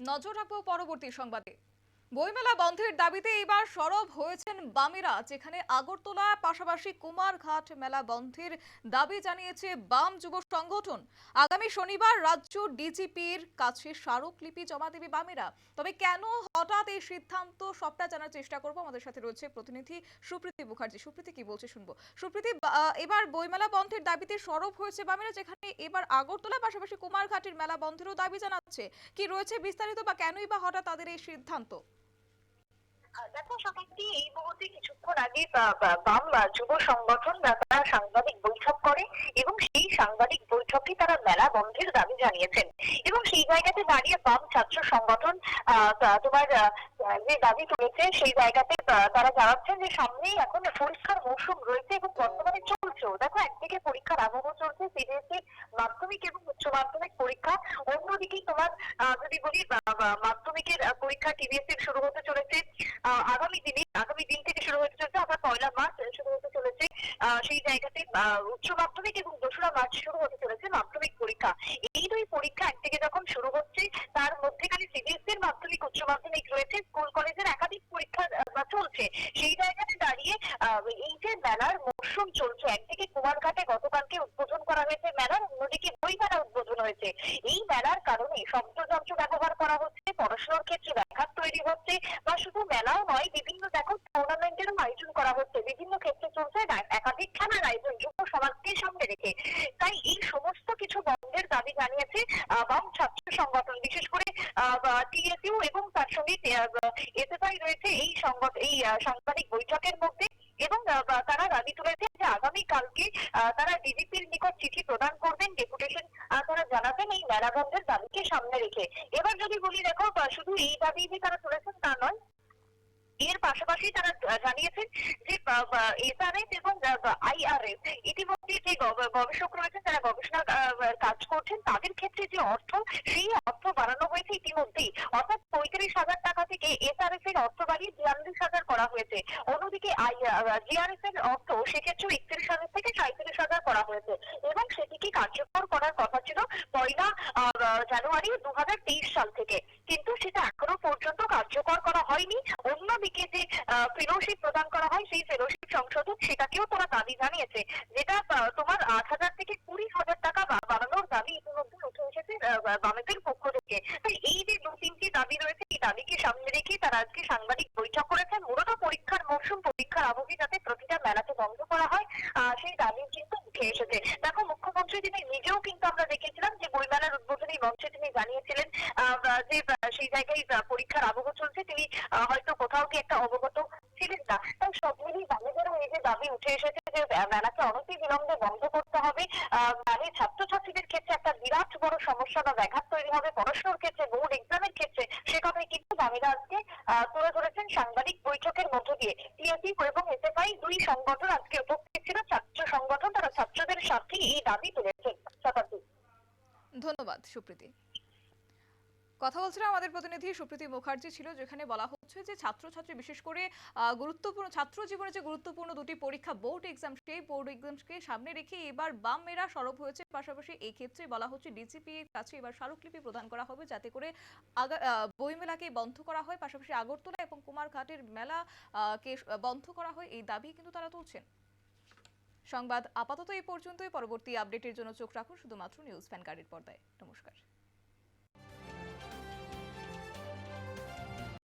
নজর রাখব পরবর্তী সংবাদে। বইমেলা বন্ধের দাবিতে এবার সরব হয়েছেন বামেরা, যেখানে আগরতলা পাশাপাশি কুমারঘাট মেলা বন্ধের দাবি জানিয়েছে বাম যুব সংগঠন। আগামী শনিবার রাজ্য ডিজিপির কাছে স্মারকলিপি জমা দেবে বামেরা। তবে কেন হঠাৎ এই সিদ্ধান্ত সবটা জানার চেষ্টা করব। আমাদের সাথে রয়েছে প্রতিনিধি সুপ্রীতি মুখার্জি। সুপ্রীতি, কি বলছে শুনব? সুপ্রীতি এবার বইমেলা বন্ধের দাবিতে সরব হয়েছে বামেরা, যেখানে এবার আগরতলা, পাশাপাশি কুমারঘাটের মেলা বন্ধেরও দাবি জানাচ্ছে। কি রয়েছে বিস্তারিত বা কেনই বা হঠাৎ তাদের এই সিদ্ধান্ত? দেখো এই মুহূর্তে কিছুক্ষণ আগে বাম যুব সংগঠন তারা সাংবাদিক বৈঠক করে এবং সেই সাংবাদিক বৈঠকে তারা মেলা বন্ধের দাবি জানিয়েছেন। জায়গাতে দাঁড়িয়ে বাম ছাত্র সংগঠন তোমার যে দাবি তুলেছে সেই জায়গাতে তারা জানাচ্ছেন যে সামনেই এখন পরীক্ষার মৌসুম রয়েছে এবং বর্তমানে দেখো, একদিকে পরীক্ষার আবহ চলছে সিবিএসসি মাধ্যমিক এবং উচ্চ মাধ্যমিক পরীক্ষা। অন্যদিকে তোমার যদি বলি মাধ্যমিকের পরীক্ষা টিভিএসসি শুরু হতে চলেছে আগামী দিনে, আগামী দিন থেকে শুরু হতে চলেছে, অর্থাৎ পয়লা মার্চ শুরু হতে চলেছে সেই জায়গাতে উচ্চ মাধ্যমিক এবং দোসরা মার্চ শুরু হতে চলেছে মাধ্যমিক পরীক্ষা। এই দুই পরীক্ষা একদিকে যখন শুরু হচ্ছে, তার মধ্যেখানে সিবিএসসি এর মাধ্যমিক, উচ্চ মাধ্যমিক রয়েছে, স্কুল, কলেজের একাধিক পরীক্ষা চলছে। সেই জায়গাতে দাঁড়িয়ে এই যে মেলার মরশুম চলছে। একদিকে কুমারঘাটে গতকালকে উদ্বোধন করা হয়েছে মেলার অন্যদিকে বই মেলা উদ্বোধন হয়েছে। এই মেলার কারণে শব্দযন্ত্র ব্যবহার করা হচ্ছে, পড়াশোনার ক্ষেত্রে ব্যাঘাত তৈরি হচ্ছে, বা শুধু মেলাও নয়, বিভিন্ন দেখো টুর্নামেন্টেরও আয়োজন করা হচ্ছে। বিভিন্ন ক্ষেত্রে চলছে একাধিক খেলার আয়োজন যুব সমাজকে সামনে রেখে। তাই এই সমস্ত কিছু বন্ধের দাবি জানিয়েছে বাম ছাত্র সংগঠন। বিশেষ করে টিএসইউ এবং তার সঙ্গে এসএফআই রয়েছে এই সংগঠন এই সাংবাদিক বৈঠকের মধ্যে এবং তারা দাবি তুলেছে যে আগামী কালকে তারা ডিজিপির নিকট চিঠি প্রদান করবেন, ডেপুটেশন তারা জানাবেন এই মেলা বন্ধের দাবিকে সামনে রেখে। এবার যদি বলি দেখো শুধু এই দাবি যে তারা তুলেছেন তা নয়, এর পাশাপাশি তারা জানিয়েছেন যে এসআরএস এবং আইআরএস ইতিমধ্যে যে গব- গবেষক রয়েছেন যারা গবেষণা করছেন, তাদের ক্ষেত্রে যে অর্থ, সেই অর্থ বাড়ানো হয়েছে ইতিমধ্যেই অর্থাৎ পঁয়ত্রিশ হাজার টাকা থেকে এসআরএস এর অর্থ বাড়িয়ে বিয়াল্লিশ হাজার করা হয়েছে। অন্যদিকে জিআরএস এর অর্থ সেক্ষেত্রে একত্রিশ হাজার থেকে সাঁত্রিশ হাজার করা হয়েছে। এবং সেটিকে কার্যকর করার কথা ছিল পয়লা জানুয়ারি দু হাজার তেইশ সাল থেকে। কিন্তু সেটা এখনও পর্যন্ত কার্যকর করা হয়নি। অন্যদিকে যে ফেলোশিপ প্রদান করা হয়, সেই ফেলোশিপ সংশোধন সেটাকেও তারা দাবি জানিয়েছে। যেটা তোমার আট রেখে তারা আজকে সাংবাদিক বৈঠক করেছেন। মূলত পরীক্ষার মৌসুম পরীক্ষার আবহে যাতে প্রতিটা মেলাকে বন্ধ করা হয় সেই দাবি কিন্তু উঠে এসেছে। দেখো, মুখ্যমন্ত্রী তিনি নিজেও কিন্তু আমরা দেখেছিলাম যে বইমেলার উদ্বোধনী মঞ্চে তিনি জানিয়েছিলেন যে সেই জায়গায় পরীক্ষার আবহ চলছে। তিনি হয়তো কোথাও কি একটা অবগত ছিলেন না। তাই সব মিলিয়ে বামেদেরও এই যে দাবি উঠে এসেছে যে মেলাকে অনতি বিলম্বে বন্ধ করতে হবে। মানে ছাত্রছাত্রীদের ক্ষেত্রে একটা বিরাট বড় সমস্যা বা ব্যাঘাত তৈরি হবে, পড়াশোনার ক্ষেত্রে, বোর্ড এক্সামের ক্ষেত্রে। সে কথাই কিন্তু বামেরা আজকে তুলে ধরেছেন সাংবাদিক বৈঠকের মধ্য দিয়ে। টিএসি এবং এসএফআই দুই সংগঠন আজকে উপস্থিত ছিল, ছাত্র সংগঠন তারা ছাত্রদের স্বার্থে এই দাবি তুলেছেন। শতাব্দী ধন্যবাদ, সুপ্রীতি। কথা বলছিলাম আমাদের প্রতিনিধি সুপ্রীতি মুখার্জি ছিল, যেখানে বলা হচ্ছে যে ছাত্রছাত্রী, বিশেষ করে গুরুত্বপূর্ণ ছাত্র জীবনে যে গুরুত্বপূর্ণ দুটি পরীক্ষা, বোর্ড এক্সাম, সেই বোর্ড এক্সামকে সামনে রেখে এবার বাম মেরা সরব হয়েছে। পাশাপাশি এই ক্ষেত্রে বলা হচ্ছে ডিজিপি এর কাছে এবার স্মারকলিপি প্রদান করা হবে যাতে করে বইমেলাকে বন্ধ করা হয়। পাশাপাশি আগরতলা এবং কুমারঘাটের মেলা কে বন্ধ করা হয়, এই দাবি কিন্তু তারা তুলছেন। সংবাদ আপাতত এই পর্যন্তই। পরবর্তী আপডেটের জন্য চোখ রাখুন শুধুমাত্র নিউজ ভ্যানগার্ডের পর্দায়। নমস্কার।